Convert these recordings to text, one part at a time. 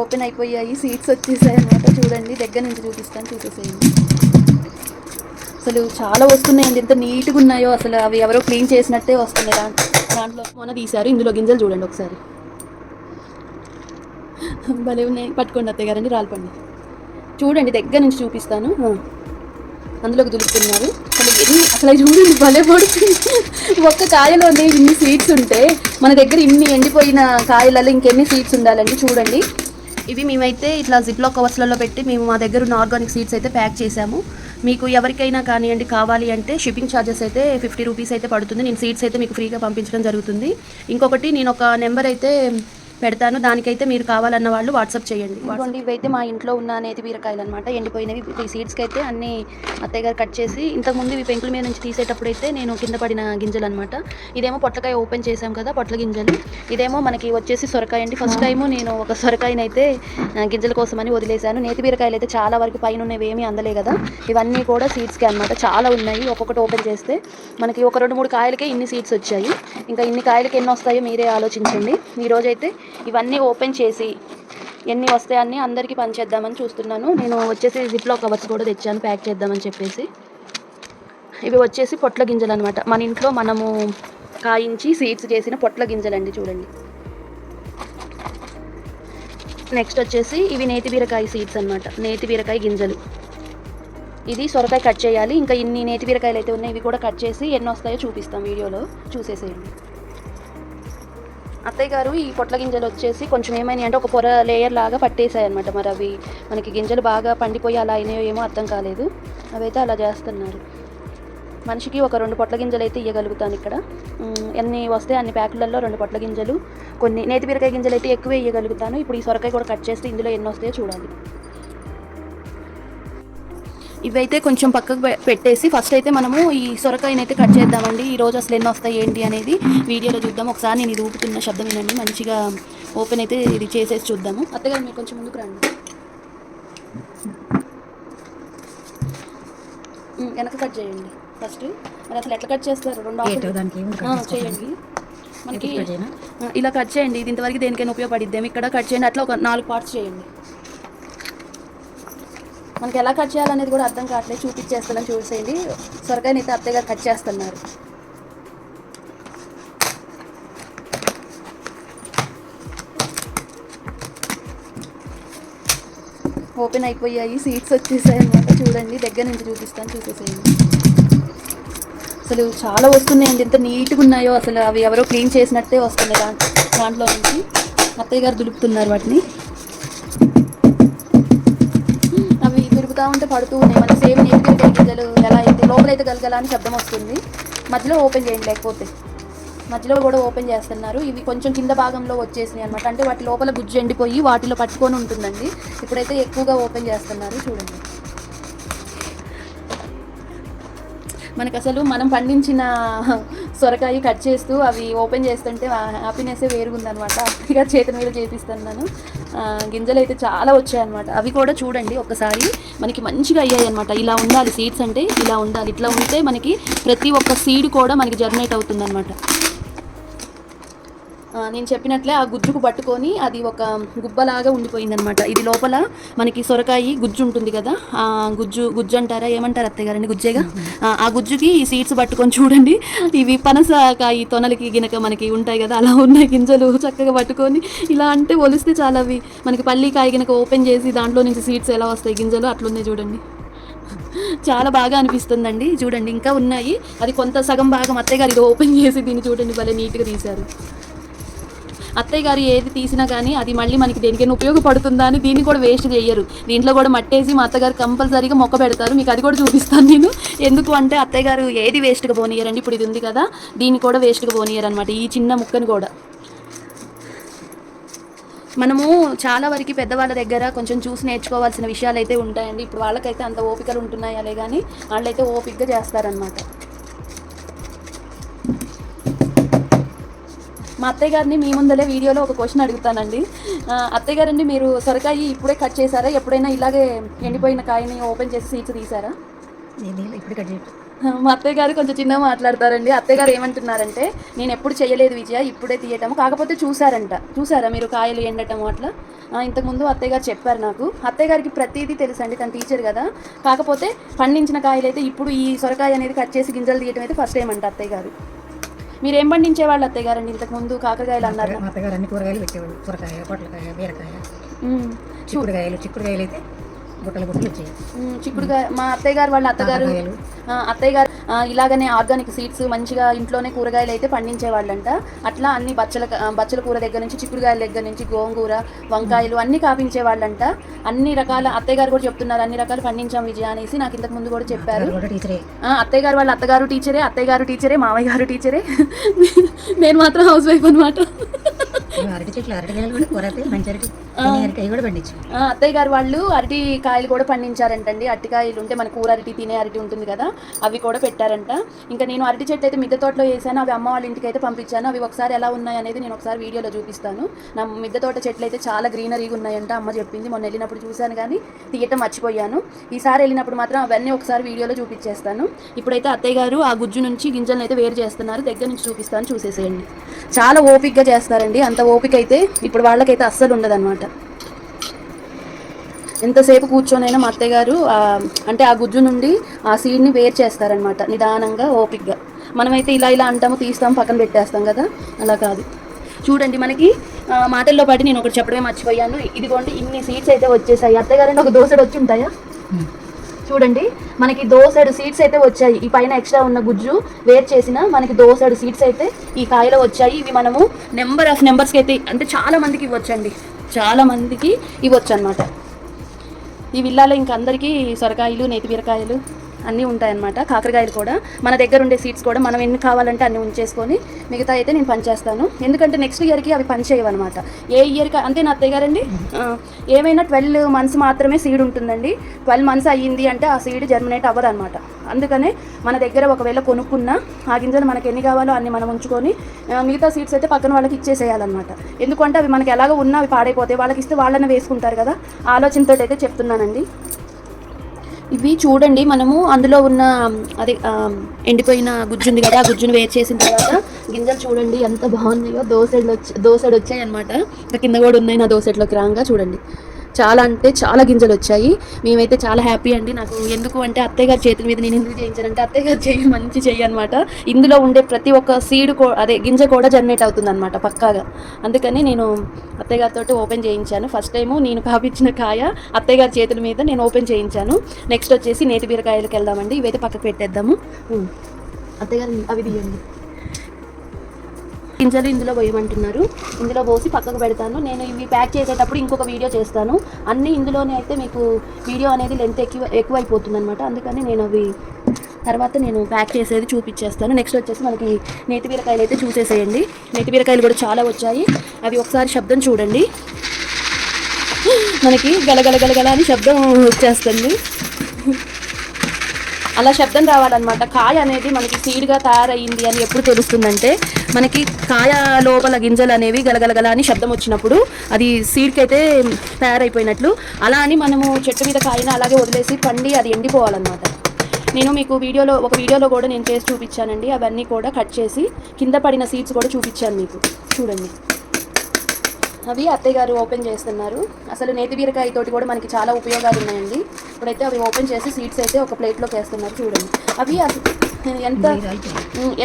Open అయిపోయాయి seats వచ్చేసాయి అనమాట చూడండి దగ్గర నుంచి చూపిస్తాను చూసేసేయండి. అసలు చాలా వస్తున్నాయండి. ఎంత నీట్గా ఉన్నాయో అసలు అవి ఎవరో క్లీన్ చేసినట్టే వస్తున్నాయి. దాంట్లో దాంట్లో మొన్న తీశారు ఇందులో గింజలు చూడండి ఒకసారి. భలే ఉన్నాయి. పట్టుకోండి అత్తయ్య గారండి రాలిపండి. చూడండి దగ్గర నుంచి చూపిస్తాను. అందులోకి దులుపుతున్నారు. అసలు ఎన్ని అసలు చూడండి భలే పడుతుంది. ఒక్క కాయలోనే ఇన్ని సీడ్స్ ఉంటే మన దగ్గర ఇన్ని ఎండిపోయిన కాయలలో ఇంకెన్ని సీడ్స్ ఉండాలండి చూడండి. ఇవి మేమైతే ఇట్లా జిప్లో కవర్స్లలో పెట్టి మేము మా దగ్గర ఉన్న ఆర్గానిక్ సీడ్స్ అయితే ప్యాక్ చేసాము మీకు ఎవరికైనా కానివ్వండి కావాలి అంటే షిప్పింగ్ ఛార్జెస్ అయితే ఫిఫ్టీ రూపీస్ అయితే పడుతుంది. నేను సీడ్స్ అయితే మీకు ఫ్రీగా పంపించడం జరుగుతుంది. ఇంకొకటి నేను ఒక నెంబర్ అయితే పెడతాను. దానికైతే మీరు కావాలన్న వాళ్ళు వాట్సాప్ చేయండి. ఇవ్వండి ఇవైతే మా ఇంట్లో ఉన్న నేతి బీరకాయలు అనమాట ఎండిపోయినవి ఈ సీడ్స్కి అయితే అన్ని అత్తయ్య గారు కట్ చేసి ఇంతకుముందు ఇవి పెంకుల మీద నుంచి తీసేటప్పుడు అయితే నేను కింద పడిన గింజలు అనమాట ఇదేమో పొట్లకాయ ఓపెన్ చేసాం కదా పొట్ల గింజలు. ఇదేమో మనకి వచ్చేసి సొరకాయ అండి. ఫస్ట్ టైము నేను ఒక సొరకాయని అయితే ఆ, గింజల కోసమని వదిలేశాను. నేతి బీరకాయలు అయితే చాలా వరకు పైన ఉన్నవి ఏమీ అందలే కదా. ఇవన్నీ కూడా సీడ్స్కి అనమాట చాలా ఉన్నాయి. ఒక్కొక్కటి ఓపెన్ చేస్తే మనకి ఒక రెండు మూడు కాయలకే ఇన్ని సీడ్స్ వచ్చాయి. ఇంకా ఇన్ని కాయలకి ఎన్ని వస్తాయో మీరే ఆలోచించండి. ఈ రోజైతే ఇవన్నీ ఓపెన్ చేసి ఎన్ని వస్తాయని అందరికీ పనిచేద్దామని చూస్తున్నాను. నేను వచ్చేసి జిప్లో కవర్స్ కూడా తెచ్చాను ప్యాక్ చేద్దామని చెప్పేసి. ఇవి వచ్చేసి పొట్ల గింజలు అనమాట మన ఇంట్లో మనము కాయించి సీడ్స్ చేసిన పొట్ల గింజలండి చూడండి. నెక్స్ట్ వచ్చేసి ఇవి నేతి బీరకాయ సీడ్స్ అనమాట నేతి బీరకాయ గింజలు. ఇది సొరకాయ కట్ చేయాలి. ఇంకా ఇన్ని నేతి బీరకాయలు అయితే ఉన్నాయి ఇవి కూడా కట్ చేసి ఎన్ని వస్తాయో చూపిస్తాం వీడియోలో. చూసేసేయండి. అత్తయ్య గారు ఈ పొట్ల గింజలు వచ్చేసి కొంచెం ఏమైనాయి అంటే ఒక పొర లేయర్ లాగా పట్టేసాయి అనమాట మరి అవి మనకి గింజలు బాగా పండిపోయి అలా అయినాయో ఏమో అర్థం కాలేదు. అవైతే అలా చేస్తున్నారు. మనిషికి ఒక రెండు పొట్ల గింజలు అయితే ఇవ్వగలుగుతాను ఇక్కడ. ఎన్ని వస్తే అన్ని ప్యాకులలో రెండు పొట్ల గింజలు. కొన్ని నేతి బీరకాయ గింజలు అయితే ఎక్కువ ఇవ్వగలుగుతాను ఇప్పుడు ఈ సొరకాయ కూడా కట్ చేస్తే ఇందులో ఎన్ని వస్తాయో చూడాలి. ఇవైతే కొంచెం పక్కకు పెట్టేసి ఫస్ట్ అయితే మనము ఈ సొరకాయని అయితే కట్ చేద్దామండి. ఈ రోజు అసలు ఎన్ని వస్తాయి ఏంటి అనేది వీడియోలో చూద్దాం. ఒకసారి నేను ఇది ఊపుతున్న శబ్దం వినండి. మంచిగా ఓపెన్ అయితే ఇది చేసేసి చూద్దాము. అత్తగారు మీరు కొంచెం ముందుకు రండి. వెనక కట్ చేయండి. ఫస్ట్ మరి అసలు ఎట్లా కట్ చేస్తారు? రెండు. చేయండి. మనకి ఇలా కట్ చేయండి. ఇది ఇంతవరకు దేనికైనా ఉపయోగపడిద్దాం ఇక్కడ కట్ చేయండి. అట్లా ఒక నాలుగు పార్ట్స్ చేయండి. మనకి ఎలా కట్ చేయాలనేది కూడా అర్థం కావట్లేదు. చూపించేస్తానని చూసేయండి. సొరకాయని అయితే అత్తయ్య గారు కట్ చేస్తున్నారు. ఓపెన్ అయిపోయాయి. సీట్స్ వచ్చేసాయి అనమాట చూడండి. దగ్గర నుంచి చూపిస్తాను. చూసేసేయండి. అసలు చాలా వస్తున్నాయండి. ఎంత నీట్గా ఉన్నాయో అసలు అవి ఎవరో క్లీన్ చేసినట్టే వస్తున్నాయి దాంట్లో దాంట్లో నుంచి. అత్తయ్య గారు దులుపుతున్నారు వాటిని. అవి ఉంటే పడుతూ మన సేమ్ నీటి ఎలా అయితే లోపలైతే గలగల అని శబ్దం వస్తుంది. మధ్యలో ఓపెన్ చేయండి లేకపోతే. మధ్యలో కూడా ఓపెన్ చేస్తున్నారు. ఇవి కొంచెం కింద భాగంలో వచ్చేసినాయి అనమాట అంటే వాటి లోపల గుజ్జు ఎండిపోయి వాటిలో పట్టుకొని ఉంటుందండి. ఇప్పుడైతే ఎక్కువగా ఓపెన్ చేస్తున్నారు చూడండి. మనకు అసలు మనం పండించిన సొరకాయ కట్ చేస్తూ అవి ఓపెన్ చేస్తుంటే హ్యాపీనెస్ వేరుగుందనమాట అప్పటిగా చేతుల మీద చేపిస్తున్నాను. గింజలు అయితే చాలా వచ్చాయన్నమాట. అవి కూడా చూడండి ఒక్కసారి. మనకి మంచిగా అయ్యాయి అనమాట ఇలా ఉండాలి సీడ్స్ అంటే ఇలా ఉండాలి. ఇట్లా ఉంటే మనకి ప్రతి ఒక్క సీడ్ కూడా మనకి జర్నేట్ అవుతుందన్నమాట. నేను చెప్పినట్లే ఆ గుజ్జుకు పట్టుకొని అది ఒక గుబ్బలాగా ఉండిపోయిందనమాట ఇది లోపల మనకి సొరకాయ గుజ్జు ఉంటుంది కదా ఆ గుజ్జు గుజ్జు అంటారా ఏమంటారు అత్తయ్య గారండి గుజ్జేగా? ఆ, ఆ గుజ్జుకి ఈ సీడ్స్ పట్టుకొని చూడండి. ఇవి పనసకాయ తొనలకి గినక మనకి ఉంటాయి కదా అలా ఉన్నాయి గింజలు చక్కగా పట్టుకొని. ఇలా అంటే ఒలిస్తే చాలా అవి. మనకి పల్లికాయ గినక ఓపెన్ చేసి దాంట్లో నుంచి సీడ్స్ ఎలా వస్తాయి గింజలు అట్లున్నాయి చూడండి. చాలా బాగా అనిపిస్తుందండి. చూడండి ఇంకా ఉన్నాయి. అది కొంత సగం భాగం అత్తయ్య గారు ఇది ఓపెన్ చేసి దీన్ని చూడండి భలే నీట్గా తీశారు. అత్తయ్య గారు ఏది తీసినా కానీ అది మళ్ళీ మనకి దేనికైనా ఉపయోగపడుతుందా అని దీన్ని కూడా వేస్ట్ చేయరు. దీంట్లో కూడా మట్టేసి మా అత్తగారు కంపల్సరీగా మొక్క పెడతారు. మీకు అది కూడా చూపిస్తాను నేను. ఎందుకు అంటే అత్తయ్య గారు ఏది వేస్ట్గా పోనీయరండి. ఇప్పుడు ఇది ఉంది కదా దీన్ని కూడా వేస్ట్గా పోనీయరు అనమాట ఈ చిన్న ముక్కని కూడా. మనము చాలా వరకు పెద్దవాళ్ళ దగ్గర కొంచెం చూసి నేర్చుకోవాల్సిన విషయాలు అయితే ఉంటాయండి. ఇప్పుడు వాళ్ళకైతే అంత ఓపికలు ఉంటున్నాయాలే కానీ వాళ్ళైతే ఓపికగా చేస్తారనమాట మా అత్తయ్య గారిని మీ ముందలే వీడియోలో ఒక క్వశ్చన్ అడుగుతానండి. అత్తయ్య గారండి మీరు సొరకాయ ఇప్పుడే కట్ చేశారా? ఎప్పుడైనా ఇలాగే ఎండిపోయిన కాయని ఓపెన్ చేసి సీడ్స్ తీసారా ఇప్పుడు కట్ మా అత్తయ్య గారు కొంచెం చిన్నగా మాట్లాడతారండి. అత్తయ్య గారు ఏమంటున్నారంటే నేను ఎప్పుడు చేయలేదు విజయ ఇప్పుడే తీయటం కాకపోతే చూసారంట చూసారా మీరు కాయలు ఎండటం అట్లా? ఇంతకుముందు అత్తయ్య గారు చెప్పారు నాకు. అత్తయ్య గారికి ప్రతిదీ తెలుసండి తను టీచర్ కదా. కాకపోతే పండించిన కాయలు అయితే ఇప్పుడు ఈ సొరకాయ అనేది కట్ చేసి గింజలు తీయటం అయితే ఫస్ట్ టైం అంట అత్తయ్య గారు. మీరు ఏం పండించే వాళ్ళు అత్తయ్య గారండి ఇంతకుముందు కాకరకాయలు అన్నారు మా అత్తగారు అన్ని కూరగాయలు పెట్టేవాడు సొరకాయ పొట్లకాయ బీరకాయ. చిక్కుడుకాయలు చిక్కుడుకాయలు అయితే బుట్టలు బుట్టలు వచ్చాయి. చిక్కుడుకాయ మా అత్తయ్య గారు వాళ్ళ అత్తగారు అత్తయ్య గారు ఇలాగనే ఆర్గానిక్ సీడ్స్ మంచిగా ఇంట్లోనే కూరగాయలు అయితే పండించే వాళ్ళంట అట్లా అన్ని బచ్చల బచ్చల కూర దగ్గర నుంచి చిక్కుడుకాయల దగ్గర నుంచి గోంగూర వంకాయలు అన్ని కాపించే వాళ్ళంట అన్ని రకాల అత్తయ్య గారు కూడా చెప్తున్నారు అన్ని రకాలు పండించాం విజయ అనేసి నాకు ఇంతకు ముందు కూడా చెప్పారు. అత్తయ్య గారు వాళ్ళ అత్తగారు టీచరే అత్తయ్య గారు టీచరే మామయ్య గారు టీచరే. నేను మాత్రం హౌస్ వైఫ్ అనమాట అరటి చెట్లు అరటికాయలు కూడా కూర అయితే మంచి అరటి తినే అరటికాయ కూడా పండించాం. ఆ, అత్తయ్య గారు వాళ్ళు అరటి కాయలు కూడా పండించారంటండి. అరటికాయలు ఉంటే మన కూర అరటి తినే అరటి ఉంటుంది కదా అవి కూడా పెట్టారంట. ఇంకా నేను అరటి చెట్టు అయితే మిద్దె తోటలో వేసాను అవి అమ్మ వాళ్ళ ఇంటికి అయితే పంపించాను. అవి ఒకసారి ఎలా ఉన్నాయి అనేది నేను ఒకసారి వీడియోలో చూపిస్తాను. నా మిద్దె తోట చెట్లు అయితే చాలా గ్రీనరీగా ఉన్నాయంట అమ్మ చెప్పింది. మొన్న వెళ్ళినప్పుడు చూశాను కానీ తీయటం మర్చిపోయాను. ఈసారి వెళ్ళినప్పుడు మాత్రం అవన్నీ ఒకసారి వీడియోలో చూపించేస్తాను. ఇప్పుడైతే అత్తయ్య గారు ఆ గుజ్జు నుంచి గింజలను అయితే వేరు చేస్తున్నారు. దగ్గర నుంచి చూపిస్తాను చూసేసేయండి. చాలా ఓపిక్గా చేస్తారండి. అంత ఓపిక అయితే ఇప్పుడు వాళ్ళకైతే అస్సలు ఉండదన్నమాట. ఎంతసేపు కూర్చొనైనా మా అత్తయ్య గారు అంటే ఆ గుజ్జు నుండి ఆ సీడ్ని వేరు చేస్తారనమాట నిదానంగా ఓపిక్గా మనమైతే ఇలా ఇలా అంటాము తీస్తాం పక్కన పెట్టేస్తాం కదా? అలా కాదు. చూడండి మనకి మాటల్లో పాటు నేను ఒకటి చెప్పడమే మర్చిపోయాను. ఇదిగోండి ఇన్ని సీడ్స్ అయితే వచ్చేసాయి. అత్తయ్య ఒక దోశడు వచ్చి ఉంటాయా? చూడండి మనకి దోసెడు సీడ్స్ అయితే వచ్చాయి. ఈ పైన ఎక్స్ట్రా ఉన్న గుజ్జు వేర్ చేసిన మనకి దోసెడు సీడ్స్ అయితే ఈ కాయలో వచ్చాయి. ఇవి మనము నెంబర్ ఆఫ్ నెంబర్స్కి అయితే అంటే చాలా మందికి ఇవ్వచ్చండి. చాలా మందికి ఇవ్వచ్చు అనమాట ఈ విల్లాలో ఇంకా అందరికీ సొరకాయలు నేతి బీరకాయలు అన్నీ ఉంటాయన్నమాట. కాకరకాయలు కూడా. మన దగ్గర ఉండే సీడ్స్ కూడా మనం ఎన్ని కావాలంటే అన్ని ఉంచేసుకొని మిగతా అయితే నేను పనిచేస్తాను. ఎందుకంటే నెక్స్ట్ ఇయర్కి అవి పనిచేయవన్నమాట. ఏ ఇయర్కి అంతే నా అత్తయ్య గారండి ఏమైనా ట్వెల్వ్ మంత్స్ మాత్రమే సీడ్ ఉంటుందండి. ట్వెల్వ్ మంత్స్ అయ్యింది అంటే ఆ సీడ్ జర్మినేట్ అవ్వదు అనమాట అందుకనే మన దగ్గర ఒకవేళ కొనుక్కున్నా ఆ గింజలు మనకి ఎన్ని కావాలో అన్ని మనం ఉంచుకొని మిగతా సీడ్స్ అయితే పక్కన వాళ్ళకి ఇచ్చేసేయాలన్నమాట. ఎందుకంటే అవి మనకి ఎలాగో ఉన్నా అవి పాడైపోతాయి. వాళ్ళకి ఇస్తే వాళ్ళనే వేసుకుంటారు కదా. ఆలోచనతో అయితే చెప్తున్నానండి. ఇవి చూడండి మనము అందులో ఉన్న అదే ఆ, ఎండిపోయిన గుజ్జు ఉంది కదా ఆ గుజ్జును వేరు చేసిన తర్వాత గింజలు చూడండి ఎంత బాగున్నాయో. దోశలు వచ్చి దోశలు వచ్చాయి అనమాట ఇంకా కింద కూడా ఉన్నాయి నా దోశలోకి రాగా చూడండి. చాలా అంటే చాలా గింజలు వచ్చాయి మేమైతే చాలా హ్యాపీ అండి. నాకు ఎందుకు అంటే అత్తయ్య గారి చేతుల మీద నేను ఎందుకు చేయించానంటే అత్తయ్య గారు చెయ్యి మంచి చెయ్యి అనమాట ఇందులో ఉండే ప్రతి ఒక్క సీడ్ అదే గింజ కూడా జనరేట్ అవుతుంది అనమాట పక్కాగా. అందుకని నేను అత్తయ్య గారితో ఓపెన్ చేయించాను. ఫస్ట్ టైము నేను కాపించిన కాయ అత్తయ్య గారి చేతుల మీద నేను ఓపెన్ చేయించాను. నెక్స్ట్ వచ్చేసి నేతి బీరకాయలకు వెళ్దామండి. ఇవైతే పక్కకు పెట్టేద్దాము. అత్తయ్య గారు అవి తీయండి. గింజలు ఇందులో పోయమంటున్నారు. ఇందులో పోసి పక్కకు పెడతాను. నేను ఇవి ప్యాక్ చేసేటప్పుడు ఇంకొక వీడియో చేస్తాను. అన్నీ ఇందులోనే అయితే మీకు వీడియో అనేది లెంత్ ఎక్కువ ఎక్కువ అయిపోతుంది అనమాట అందుకని నేను అవి తర్వాత నేను ప్యాక్ చేసేది చూపించేస్తాను. నెక్స్ట్ వచ్చేసి మనకి నేతి బీరకాయలు అయితే చూసేసేయండి. నేతి బీరకాయలు కూడా చాలా వచ్చాయి. అవి ఒకసారి శబ్దం చూడండి. మనకి గలగలగలగల అని శబ్దం వచ్చేస్తుంది. అలా శబ్దం రావాలన్నమాట. కాయ అనేది మనకి సీడ్గా తయారయ్యింది అని ఎప్పుడు తెలుస్తుందంటే మనకి కాయ లోపల గింజలు అనేవి గలగలగల అని శబ్దం వచ్చినప్పుడు అది సీడ్కి అయితే తయారైపోయినట్లు. అలా అని మనము చెట్టు మీద కాయన అలాగే వదిలేసి పండి అది ఎండిపోవాలన్నమాట. నేను మీకు వీడియోలో ఒక వీడియోలో కూడా నేను చేసి చూపించానండి. అవన్నీ కూడా కట్ చేసి కింద పడిన సీడ్స్ కూడా చూపించాను మీకు. చూడండి. అవి అత్తయ్య గారు ఓపెన్ చేస్తున్నారు. అసలు నేతి బీరకాయ తోటి కూడా మనకి చాలా ఉపయోగాలు ఉన్నాయండి. ఇప్పుడైతే అవి ఓపెన్ చేసి సీడ్స్ అయితే ఒక ప్లేట్లోకి వేస్తున్నారు చూడండి. అవి అసలు ఎంత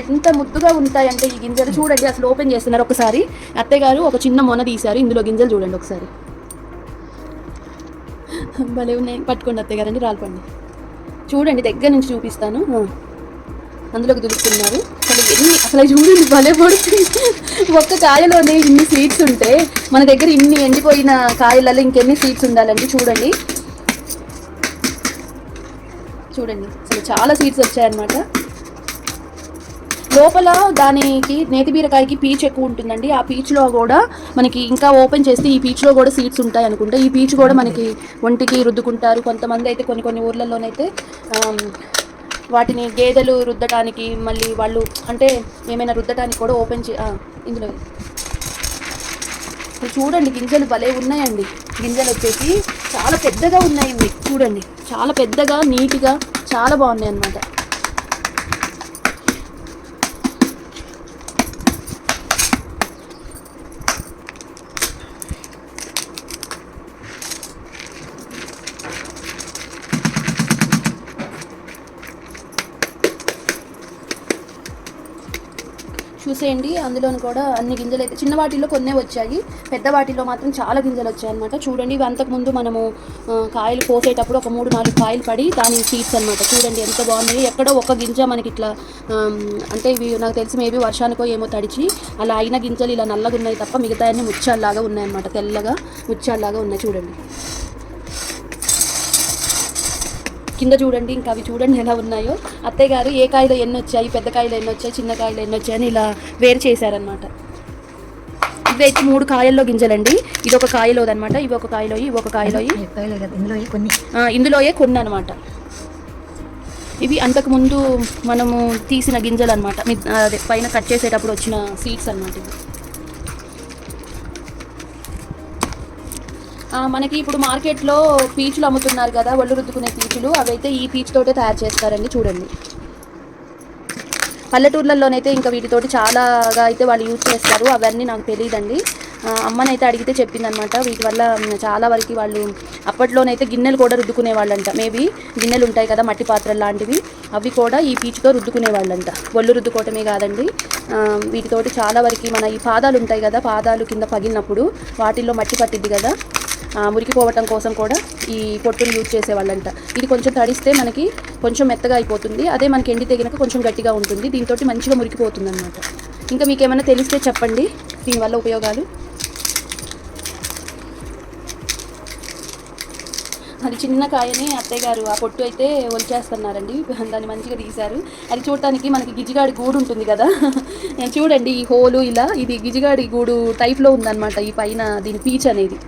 ఎంత ముద్దుగా ఉంటాయంటే ఈ గింజలు చూడండి. అసలు ఓపెన్ చేస్తున్నారు ఒకసారి. అత్తయ్య గారు ఒక చిన్న మొన తీశారు. ఇందులో గింజలు చూడండి ఒకసారి. భలే ఉన్నాయి. పట్టుకోండి అత్తయ్య గారండి రాల్పండి. చూడండి దగ్గర నుంచి చూపిస్తాను. అందులోకి దులుపుతున్నారు. అసలు ఎన్ని అసలు చూడండి భలే పడుతుంది ఒక్క కాయలోనే ఇన్ని సీడ్స్ ఉంటే మన దగ్గర ఇన్ని ఎండిపోయిన కాయలలో ఇంకెన్ని సీడ్స్ ఉండాలండి? చూడండి. చూడండి. అసలు చాలా సీడ్స్ వచ్చాయన్నమాట. లోపల దానికి నేతి బీరకాయకి పీచ్ ఎక్కువ ఉంటుందండి. ఆ పీచ్లో కూడా మనకి ఇంకా ఓపెన్ చేస్తే ఈ పీచ్లో కూడా సీడ్స్ ఉంటాయి అనుకుంటా. ఈ పీచ్ కూడా మనకి ఒంటికి రుద్దుకుంటారు. కొంతమంది అయితే కొన్ని కొన్ని ఊర్లలోనైతే వాటిని గేదెలు రుద్దటానికి మళ్ళీ వాళ్ళు అంటే ఏమైనా రుద్దటానికి కూడా ఓపెన్ చే ఇందులో. చూడండి గింజలు భలే ఉన్నాయండి. గింజలు వచ్చేసి చాలా పెద్దగా ఉన్నాయి ఇవి. చూడండి చాలా పెద్దగా నీట్గా చాలా బాగున్నాయి అన్నమాట చూసేయండి. అందులోని కూడా అన్ని గింజలు అయితే చిన్న వాటిల్లో కొన్నే వచ్చాయి. పెద్ద వాటిల్లో మాత్రం చాలా గింజలు వచ్చాయి అనమాట చూడండి ఇవి అంతకుముందు మనము కాయలు కోసేటప్పుడు ఒక మూడు నాలుగు కాయలు పడి దాని సీడ్స్ అనమాట చూడండి ఎంత బాగున్నాయి. ఎక్కడో ఒక గింజ మనకి ఇట్లా అంటే ఇవి నాకు తెలిసి మేబీ వర్షానికో ఏమో తడిచి అలా అయిన గింజలు ఇలా నల్లగా ఉన్నాయి తప్ప మిగతా అన్ని ముచ్చాల్లాగా ఉన్నాయన్నమాట. తెల్లగా ముచ్చాల్లాగా ఉన్నాయి చూడండి. కింద చూడండి ఇంకా అవి చూడండి ఎలా ఉన్నాయో. అత్తయ్య గారు ఏ కాయలో ఎన్ని వచ్చాయి పెద్ద కాయలు ఎన్ని వచ్చాయి చిన్న కాయలు ఎన్ని వచ్చాయి అని ఇలా వేరు చేశారనమాట ఇవి అయితే మూడు కాయల్లో గింజలండి. ఇది ఒక కాయలోది అనమాట ఇవి ఒక కాయలోయి ఇవి ఒక కాయలోయి. ఇందులోయే కొన్ని. అనమాట ఇవి అంతకుముందు మనము తీసిన గింజలు అనమాట అదే పైన కట్ చేసేటప్పుడు వచ్చిన సీడ్స్ అనమాట ఇవి. మనకి ఇప్పుడు మార్కెట్లో పీచులు అమ్ముతున్నారు కదా ఒళ్ళు రుద్దుకునే పీచులు అవైతే ఈ పీచుతోటే తయారు చేస్తారండి చూడండి. పల్లెటూర్లలోనైతే ఇంకా వీటితోటి చాలాగా అయితే వాళ్ళు యూజ్ చేస్తారు అవన్నీ నాకు తెలియదండి అమ్మనైతే అడిగితే చెప్పిందనమాట వీటి వల్ల చాలా వరకు వాళ్ళు అప్పట్లోనైతే గిన్నెలు కూడా రుద్దుకునే వాళ్ళంట. మేబీ గిన్నెలు ఉంటాయి కదా మట్టి పాత్రలు లాంటివి అవి కూడా ఈ పీచుతో రుద్దుకునే వాళ్ళంట. ఒళ్ళు రుద్దుకోవటమే కాదండి. వీటితోటి చాలా వరకు మన ఈ పాదాలు ఉంటాయి కదా పాదాలు కింద పగిలినప్పుడు వాటిల్లో మట్టి పట్టిద్ది కదా. మురికిపోవటం కోసం కూడా ఈ పొట్టును యూజ్ చేసేవాళ్ళంట. ఇది కొంచెం తడిస్తే మనకి కొంచెం మెత్తగా అయిపోతుంది. అదే మనకి ఎండి తెగినాక కొంచెం గట్టిగా ఉంటుంది. దీంతో మంచిగా మురికిపోతుంది అనమాట ఇంకా మీకు ఏమైనా తెలిస్తే చెప్పండి. దీనివల్ల ఉపయోగాలు? అది చిన్న కాయని అత్తయ్య గారు ఆ పొట్టు అయితే ఒలిచేస్తున్నారండి. దాన్ని మంచిగా తీశారు. అది చూడటానికి మనకి గిజిగాడి గూడు ఉంటుంది కదా. చూడండి ఈ హోలు ఇలా. ఇది గిజిగాడి గూడు టైప్లో ఉందన్నమాట ఈ పైన దీని పీచ్ అనేది.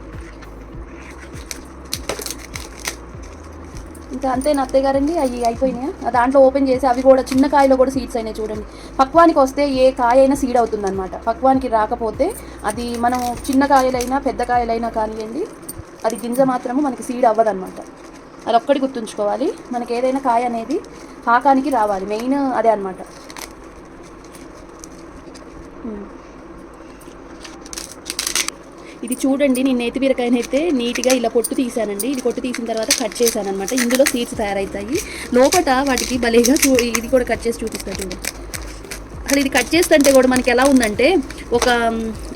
ఇంకా అంతేనా అత్తయ్య గారండి అవి అయిపోయినాయి? ఆ దాంట్లో ఓపెన్ చేసి అవి కూడా చిన్న కాయలో కూడా సీడ్స్ అయినాయి చూడండి. పక్వానికి వస్తే ఏ కాయ అయినా సీడ్ అవుతుంది అనమాట పక్వానికి రాకపోతే అది మనం చిన్న కాయలైనా పెద్ద కాయలైనా కానివ్వండి అది గింజ మాత్రము మనకి సీడ్ అవ్వదన్నమాట. అది ఒక్కటి గుర్తుంచుకోవాలి. మనకి ఏదైనా కాయ అనేది పాకానికి రావాలి. మెయిన్ అదే అనమాట ఇది చూడండి నేను నేతి బీరకాయనైతే అయితే నీట్గా ఇలా పొట్టు తీసానండి ఇది పొట్టు తీసిన తర్వాత కట్ చేశాను అనమాట ఇందులో సీడ్స్ తయారవుతాయి లోపల వాటికి భలేగా చూ ఇది కూడా కట్ చేసి చూపిస్తా చూడండి అసలు ఇది కట్ చేస్తుంటే కూడా మనకి ఎలా ఉందంటే ఒక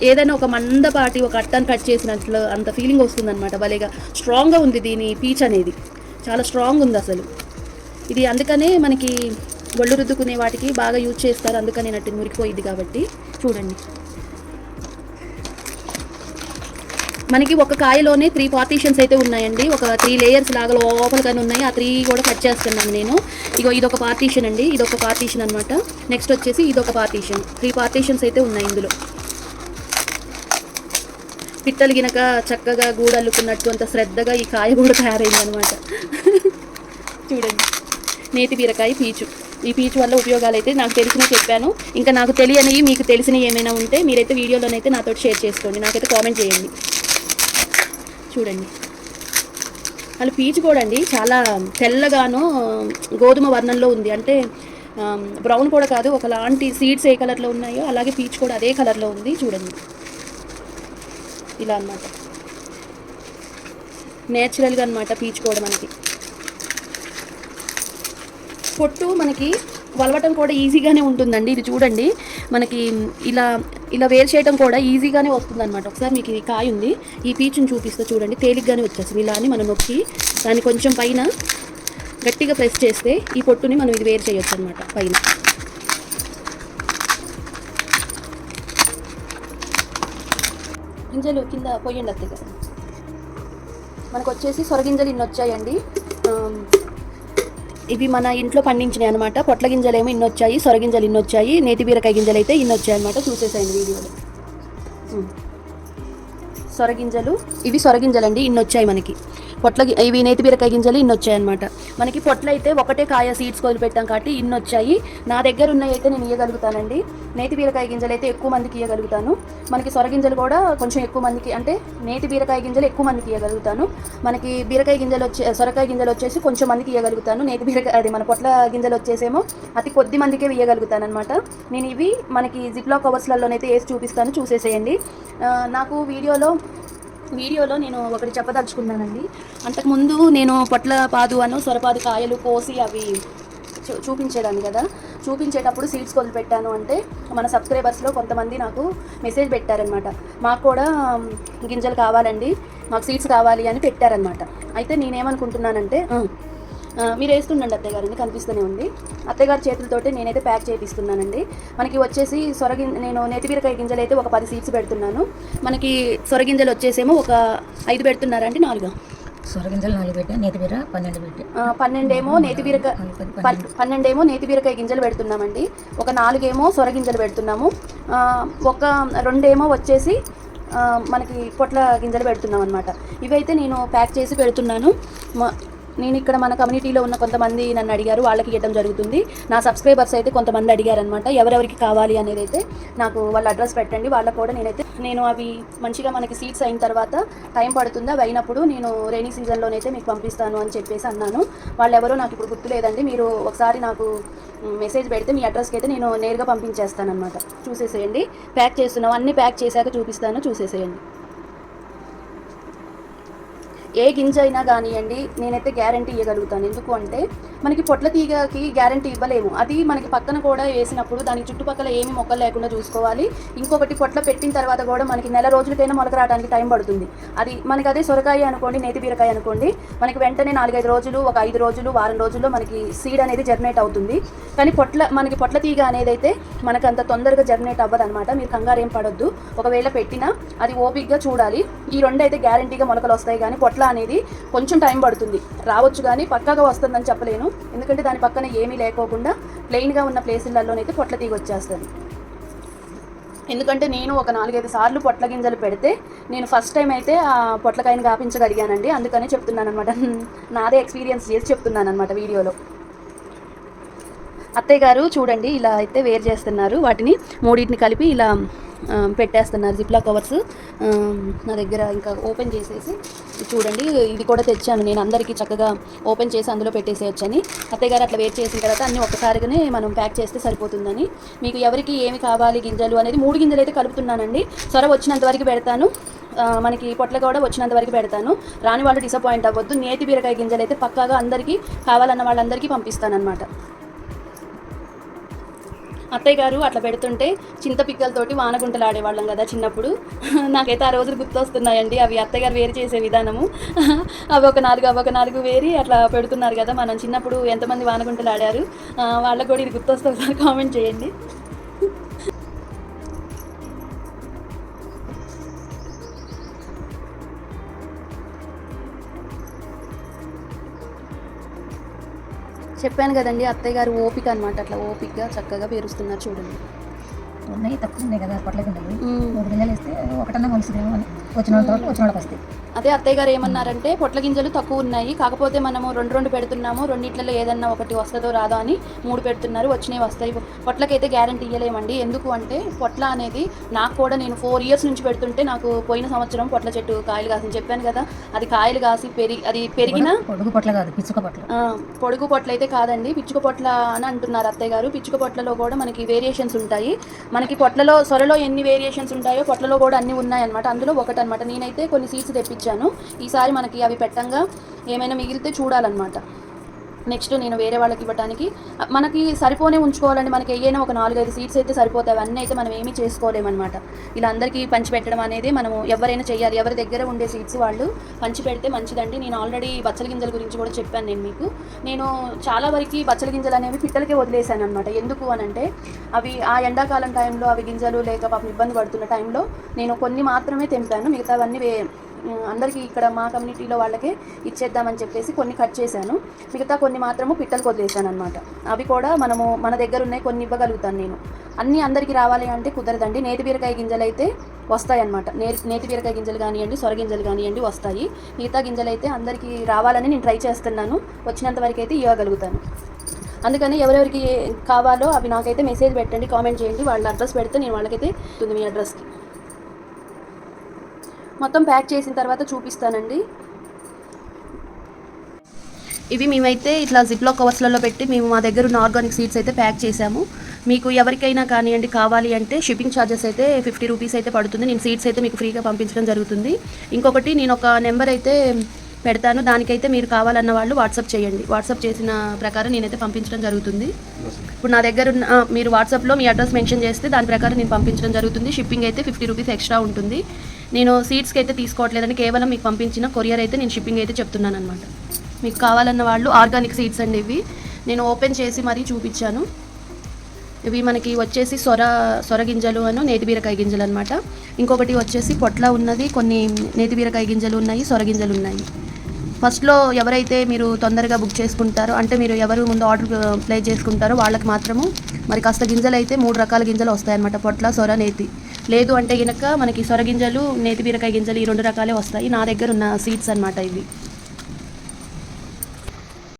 ఏదైనా ఒక మందపాటి ఒక అట్టాన్ని కట్ చేసినట్లు అంత ఫీలింగ్ వస్తుంది అనమాట భలేగా స్ట్రాంగ్గా ఉంది దీని పీచ్ అనేది. చాలా స్ట్రాంగ్ ఉంది అసలు. ఇది అందుకనే మనకి ఒళ్ళు రుద్దుకునే వాటికి బాగా యూజ్ చేస్తారు. అందుకని నట్టు మురికిపోయింది కాబట్టి. చూడండి. మనకి ఒక కాయలోనే త్రీ పార్టీషన్స్ అయితే ఉన్నాయండి. ఒక త్రీ లేయర్స్ లాగా లోపల కానీ ఉన్నాయి. ఆ త్రీ కూడా కట్ చేస్తున్నాను నేను. ఇగో ఇదొక పార్టీషన్ అండి. ఇదొక పార్టీషన్ అనమాట నెక్స్ట్ వచ్చేసి ఇదొక పార్టీషన్ త్రీ పార్టీషన్స్ అయితే ఉన్నాయి ఇందులో. పిట్టలు గినక చక్కగా గూడల్లుకున్నట్టు అంత శ్రద్ధగా ఈ కాయ కూడా తయారైంది అనమాట చూడండి. నేతి బీరకాయ పీచు. ఈ పీచు వల్ల ఉపయోగాలు అయితే నాకు తెలిసినవి చెప్పాను. ఇంకా నాకు తెలియనివి మీకు తెలిసినవి ఏమైనా ఉంటే మీరైతే వీడియోలోనైతే నాతో షేర్ చేసుకోండి. నాకైతే కామెంట్ చేయండి. చూడండి. అలా పీచు కూడా అండి. చాలా తెల్లగాను గోధుమ వర్ణంలో ఉంది. అంటే బ్రౌన్ కూడా కాదు ఒకలాంటి సీడ్స్ ఏ కలర్లో ఉన్నాయో అలాగే పీచ్ కూడా అదే కలర్లో ఉంది. చూడండి. ఇలా అన్నమాట. నేచురల్గా అనమాట పీచ్ కూడా మనకి. పొట్టు మనకి వలవటం కూడా ఈజీగానే ఉంటుందండి. ఇది చూడండి. మనకి ఇలా ఇలా వేరు చేయడం కూడా ఈజీగానే వస్తుందన్నమాట. ఒకసారి మీకు ఇది కాయ ఉంది. ఈ పీచుని చూపిస్తే చూడండి. తేలిగ్గానే వచ్చేస్తుంది. ఇలా అని మనం నొక్కి దాన్ని కొంచెం పైన గట్టిగా ప్రెస్ చేస్తే ఈ పొట్టుని మనం ఇది వేరు చేయొచ్చు అనమాట పైన. గింజలు కింద పోయండి అత్తే కదా మనకు వచ్చేసి సొరగింజలు ఇన్ని వచ్చాయండి ఇవి మన ఇంట్లో పండించినాయి అనమాట పొట్ల గింజలు ఏమో ఇన్ని వచ్చాయి సొరగింజలు ఇన్ని వచ్చాయి నేతి బీరకాయ గింజలు అయితే ఇన్ని వచ్చాయి అనమాట చూసేసాయండి వీడియోలో. సొరగింజలు ఇవి సొరగింజలు అండి ఇన్ని వచ్చాయి మనకి. పొట్ల ఇవి నేతి బీరకాయ గింజలు ఇన్ని వచ్చాయి అనమాట మనకి పొట్ల అయితే ఒకటే కాయ సీడ్స్ వదిలిపెట్టాం కాబట్టి ఇన్ని వచ్చాయి నా దగ్గర ఉన్నాయి అయితే నేను ఇవ్వగలుగుతానండి నేతి బీరకాయ గింజలు అయితే ఎక్కువ మందికి ఇవ్వగలుగుతాను మనకి సొరగింజలు కూడా కొంచెం ఎక్కువ మందికి అంటే నేతి బీరకాయ గింజలు ఎక్కువ మందికి ఇవ్వగలుగుతాను మనకి బీరకాయ గింజలు వచ్చే సొరకాయ గింజలు వచ్చేసి కొంచెం మందికి ఇవ్వగలుగుతాను నేతి బీరకాయ అది మన పొట్ల గింజలు వచ్చేసేమో అతి కొద్ది మందికే ఇవ్వగలుగుతాను అనమాట నేను ఇవి మనకి జిప్లా కవర్స్లలోనైతే వేసి చూపిస్తాను. చూసేసేయండి. నాకు వీడియోలో వీడియోలో నేను ఒకటి చెప్పదలుచుకున్నానండి. అంతకుముందు నేను పొట్ల పాదు అను సొరపాదు కాయలు కోసి అవి చూ- చూపించేదాన్ని కదా. చూపించేటప్పుడు సీడ్స్ వదిలిపెట్టాను అంటే మన సబ్స్క్రైబర్స్లో కొంతమంది నాకు మెసేజ్ పెట్టారనమాట మాకు కూడా గింజలు కావాలండి మాకు సీడ్స్ కావాలి అని పెట్టారనమాట అయితే నేనేమనుకుంటున్నానంటే మీరు వేస్తుండండి అత్తయ్య గారిని కనిపిస్తూనే ఉంది. అత్తయ్య గారి చేతులతోటి నేనైతే ప్యాక్ చేపిస్తున్నానండి. మనకి వచ్చేసి సొరగి నేను నేతిబీరకాయ గింజలు అయితే ఒక పది సీడ్స్ పెడుతున్నాను. మనకి సొరగింజలు వచ్చేసేమో ఒక ఐదు పెడుతున్నారండి నాలుగు. సొరగింజలు నాలుగు పెట్టా నేతి బీర పన్నెండు పెట్టా. పన్నెండేమో నేతి బీరకాయ పది పన్- పన్నెండేమో నేతి బీరకాయ గింజలు పెడుతున్నామండి. ఒక నాలుగేమో సొర గింజలు పెడుతున్నాము ఒక రెండేమో వచ్చేసి మనకి పొట్ల గింజలు పెడుతున్నాం అనమాట ఇవైతే నేను ప్యాక్ చేసి పెడుతున్నాను. నేను ఇక్కడ మన కమ్యూనిటీలో ఉన్న కొంతమంది నన్ను అడిగారు వాళ్ళకి ఇవ్వడం జరుగుతుంది. నా సబ్స్క్రైబర్స్ అయితే కొంతమంది అడిగారనమాట ఎవరెవరికి కావాలి అనేది అయితే నాకు వాళ్ళ అడ్రస్ పెట్టండి. వాళ్ళకు కూడా నేనైతే నేను అవి మంచిగా మనకి సీట్స్ అయిన తర్వాత టైం పడుతుంది? అవి అయినప్పుడు నేను రైనీ సీజన్లోనైతే మీకు పంపిస్తాను అని చెప్పేసి అన్నాను. వాళ్ళు ఎవరో నాకు ఇప్పుడు గుర్తులేదండి మీరు ఒకసారి నాకు మెసేజ్ పెడితే మీ అడ్రస్కి అయితే నేను నేరుగా పంపించేస్తాను అనమాట చూసేసేయండి. ప్యాక్ చేస్తున్నాం. అన్నీ ప్యాక్ చేశాక చూపిస్తాను. చూసేసేయండి. ఏ గింజ అయినా కానివ్వండి నేనైతే గ్యారంటీ ఇవ్వగలుగుతాను ఎందుకు అంటే మనకి పొట్ల తీగకి గ్యారంటీ ఇవ్వలేము. అది మనకి పక్కన కూడా వేసినప్పుడు దానికి చుట్టుపక్కల ఏమి మొక్కలు లేకుండా చూసుకోవాలి. ఇంకొకటి పొట్ల పెట్టిన తర్వాత కూడా మనకి నెల రోజులకైనా మొలక రావడానికి టైం పడుతుంది. అది మనకి అదే సొరకాయ అనుకోండి నేతి బీరకాయ అనుకోండి మనకి వెంటనే నాలుగైదు రోజులు ఒక ఐదు రోజులు వారం రోజుల్లో మనకి సీడ్ అనేది జర్నేట్ అవుతుంది. కానీ పొట్ల మనకి పొట్ల తీగ అనేది అయితే మనకు అంత తొందరగా జర్నేట్ అవ్వదు అనమాట మీరు కంగారు ఏం పడొద్దు. ఒకవేళ పెట్టినా అది ఓపిక్గా చూడాలి. ఈ రెండు అయితే గ్యారంటీగా మొలకలు వస్తాయి కానీ పొట్ల అనేది కొంచెం టైం పడుతుంది. రావచ్చు కానీ పక్కాగా వస్తుందని చెప్పలేను. ఎందుకంటే దాని పక్కన ఏమీ లేకోకుండా ప్లెయిన్గా ఉన్న ప్లేసులలోనైతే పొట్ల తీగ వచ్చేస్తుంది. ఎందుకంటే నేను ఒక నాలుగైదు సార్లు పొట్ల గింజలు పెడితే నేను ఫస్ట్ టైం అయితే ఆ పొట్లకాయని కాపించగలిగానండి. అందుకనే చెప్తున్నాను అనమాట నాదే ఎక్స్పీరియన్స్ చేసి చెప్తున్నాను అనమాట వీడియోలో. అత్తయ్య గారు చూడండి ఇలా అయితే వేరు చేస్తున్నారు. వాటిని మూడింటిని కలిపి ఇలా పెట్టేస్తున్నారు జిప్లా కవర్స్ నా దగ్గర ఇంకా ఓపెన్ చేసేసి చూడండి ఇది కూడా తెచ్చాను. నేను అందరికీ చక్కగా ఓపెన్ చేసి అందులో పెట్టేసేయచ్చని. అత్తయ్య గారు అట్లా వెయిట్ చేసిన తర్వాత అన్ని ఒక్కసారిగానే మనం ప్యాక్ చేస్తే సరిపోతుందని. మీకు ఎవరికి ఏమి కావాలి గింజలు అనేది మూడు గింజలు అయితే కలుపుతున్నానండి. సొర వచ్చినంత వరకు పెడతాను. మనకి పొట్ల కూడా వచ్చినంత వరకు పెడతాను. రాని వాళ్ళు డిసప్పాయింట్ అవ్వద్దు. నేతి బీరకాయ గింజలు అయితే పక్కాగా అందరికీ కావాలన్న వాళ్ళందరికీ పంపిస్తానన్నమాట. అత్తయ్య గారు అట్లా పెడుతుంటే చింత పిక్కలతోటి వానగుంటలు ఆడేవాళ్ళం కదా చిన్నప్పుడు. నాకైతే ఆ రోజులు గుర్తొస్తున్నాయండి. అవి అత్తయ్య గారు వేరు చేసే విధానము. అవి ఒక నాలుగు అవి ఒక నాలుగు వేరి అట్లా పెడుతున్నారు కదా మనం. చిన్నప్పుడు ఎంతమంది వానగుంటలు ఆడారు వాళ్ళకు కూడా ఇది గుర్తొస్తే ఒకసారి కామెంట్ చేయండి. చెప్పాను కదండి అత్తయ్య గారు ఓపిక అనమాట అట్లా ఓపికగా చక్కగా పేరుస్తున్నారు చూడండి. ఉన్నాయి తక్కువ ఉన్నాయి కదా గింజలు మ్మ్. మూడు వేస్తే ఒకటన్నా మొలుస్తుందేమో అని. వచ్చిన వాళ్ళ తోటలు వచ్చిన వాళ్ళకి వస్తాయి అదే అత్తయ్య గారు ఏమన్నారంటే పొట్ల గింజలు తక్కువ ఉన్నాయి కాకపోతే మనము రెండు రెండు పెడుతున్నాము రెండిట్లలో ఏదన్నా ఒకటి వస్తుందో రాదో అని మూడు పెడుతున్నారు వచ్చినవి వస్తాయి. పొట్లకైతే గ్యారంటీ ఇవ్వలేమండి ఎందుకు అంటే పొట్ల అనేది నాకు కూడా నేను ఫోర్ ఇయర్స్ నుంచి పెడుతుంటే నాకు పోయిన సంవత్సరం పొట్ల చెట్టు కాయలు కాసింది. చెప్పాను కదా అది కాయలు కాసి పెరిగి అది పెరిగిన పొడుగు పొట్ల కాదు పిచ్చుక పొట్ల. పొడుగు పొట్ల అయితే కాదండి. పిచ్చుక పొట్ల అని అంటున్నారు అత్తయ్య గారు. పిచ్చుక పొట్లలో కూడా మనకి వేరియేషన్స్ ఉంటాయి. మనకి పొట్లలో సొరలో ఎన్ని వేరియేషన్స్ ఉంటాయో పొట్లలో కూడా అన్ని ఉన్నాయన్నమాట. అందులో ఒకటి అనమాట నేనైతే కొన్ని సీడ్స్ తెప్పించాను. ఈసారి మనకి అవి పెట్టంగా ఏమైనా మిగిలితే చూడాలన్నమాట. నెక్స్ట్ నేను వేరే వాళ్ళకి ఇవ్వడానికి మనకి సరిపోనే ఉంచుకోవాలండి. మనకి ఏదైనా ఒక నాలుగైదు సీట్స్ అయితే సరిపోతాయి. అవన్నీ అయితే మనం ఏమీ చేసుకోలేమన్నమాట. ఇలా అందరికీ పంచిపెట్టడం అనేది మనము ఎవరైనా చేయాలి. ఎవరి దగ్గర ఉండే సీట్స్ వాళ్ళు పంచిపెడితే మంచిదండి. నేను ఆల్రెడీ బచ్చల గింజల గురించి కూడా చెప్పాను నేను మీకు. నేను చాలా వరకు బచ్చల గింజలు అనేవి పిట్టలకే వదిలేశాను అనమాట ఎందుకు అని అంటే అవి ఆ ఎండాకాలం టైంలో అవి గింజలు లేక పాపం ఇబ్బంది పడుతున్న టైంలో నేను కొన్ని మాత్రమే తెంపాను. మిగతావన్నీ వే అందరికీ ఇక్కడ మా కమ్యూనిటీలో వాళ్ళకే ఇచ్చేద్దామని చెప్పేసి కొన్ని కట్ చేశాను. మిగతా కొన్ని మాత్రము పిట్టలు వదిలేశాను అనమాట అవి కూడా మనము మన దగ్గర ఉన్నాయి కొన్ని ఇవ్వగలుగుతాను నేను. అన్నీ అందరికీ రావాలి అంటే కుదరదండి. నేతి బీరకాయ గింజలు అయితే వస్తాయన్నమాట. నే నేతి బీరకాయ గింజలు కానివ్వండి సొరగింజలు కానివ్వండి వస్తాయి. మిగతా గింజలు అయితే అందరికీ రావాలని నేను ట్రై చేస్తున్నాను. వచ్చినంత వరకు అయితే ఇవ్వగలుగుతాను. అందుకని ఎవరెవరికి ఏ- కావాలో అవి నాకైతే మెసేజ్ పెట్టండి కామెంట్ చేయండి. వాళ్ళ అడ్రస్ పెడితే నేను వాళ్ళకైతే మీ అడ్రస్కి. మొత్తం ప్యాక్ చేసిన తర్వాత చూపిస్తానండి. ఇవి మేమైతే ఇట్లా జిప్లో కవర్స్లలో పెట్టి మేము మా దగ్గర ఉన్న ఆర్గానిక్ సీడ్స్ అయితే ప్యాక్ చేసాము మీకు ఎవరికైనా కానివ్వండి కావాలి అంటే షిప్పింగ్ ఛార్జెస్ అయితే ఫిఫ్టీ రూపీస్ అయితే పడుతుంది. నేను సీడ్స్ అయితే మీకు ఫ్రీగా పంపించడం జరుగుతుంది. ఇంకొకటి నేను ఒక నెంబర్ అయితే పెడతాను. దానికైతే మీరు కావాలన్న వాళ్ళు వాట్సాప్ చేయండి. వాట్సాప్ చేసిన ప్రకారం నేనైతే పంపించడం జరుగుతుంది. ఇప్పుడు నా దగ్గర ఉన్న మీరు వాట్సాప్లో మీ అడ్రస్ మెన్షన్ చేస్తే దాని ప్రకారం నేను పంపించడం జరుగుతుంది. షిప్పింగ్ అయితే ఫిఫ్టీ రూపీస్ ఎక్స్ట్రా ఉంటుంది. నేను సీట్స్కి అయితే తీసుకోవట్లేదని కేవలం మీకు పంపించిన కొరియర్ అయితే నేను షిప్పింగ్ అయితే చెప్తున్నాను అనమాట మీకు కావాలన్న వాళ్ళు ఆర్గానిక్ సీడ్స్ అండి ఇవి. నేను ఓపెన్ చేసి మరీ చూపించాను. ఇవి మనకి వచ్చేసి సొర సొర గింజలు అను నేతి బీరకాయ గింజలు అనమాట ఇంకొకటి వచ్చేసి పొట్ల ఉన్నది కొన్ని నేతి బీరకాయ గింజలు ఉన్నాయి సొర గింజలు ఉన్నాయి. ఫస్ట్లో ఎవరైతే మీరు తొందరగా బుక్ చేసుకుంటారో అంటే మీరు ఎవరు ముందు ఆర్డర్ ప్లే చేసుకుంటారో వాళ్ళకి మాత్రము మరి కాస్త గింజలు అయితే మూడు రకాల గింజలు వస్తాయన్నమాట పొట్ల సొర నేతి. లేదు అంటే కనుక మనకి సొర గింజలు నేతి బీరకాయ గింజలు ఈ రెండు రకాలే వస్తాయి నా దగ్గర ఉన్న సీడ్స్ అనమాట ఇవి.